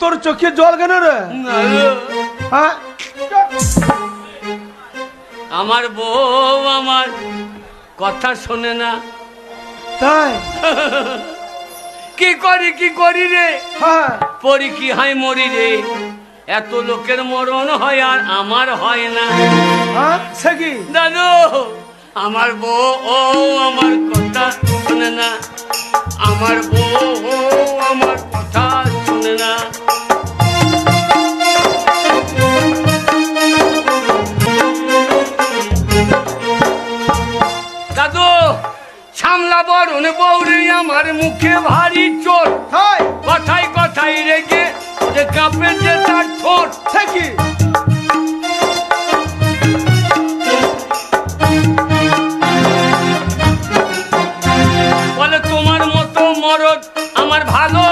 তোর চোখে জল কেন রে? হ্যাঁ? আমার বউ আমার কথা শোনে না। তাই? কি করি কি করি রে? হ্যাঁ। পরি কি হয় মরি রে। এত লোকের মরণ হয় আর আমার হয় না। হ্যাঁ? দাদু আমার বউ ও আমার কথা শোনে না। আমার বউ কমলা বরণ বৌরে আমার মুখে ভারী চোর। কথাই কথাই রেখে কাপে যে তার ঠোঁট। থেকে বলে তোমার মতো মরদ আমার ভালো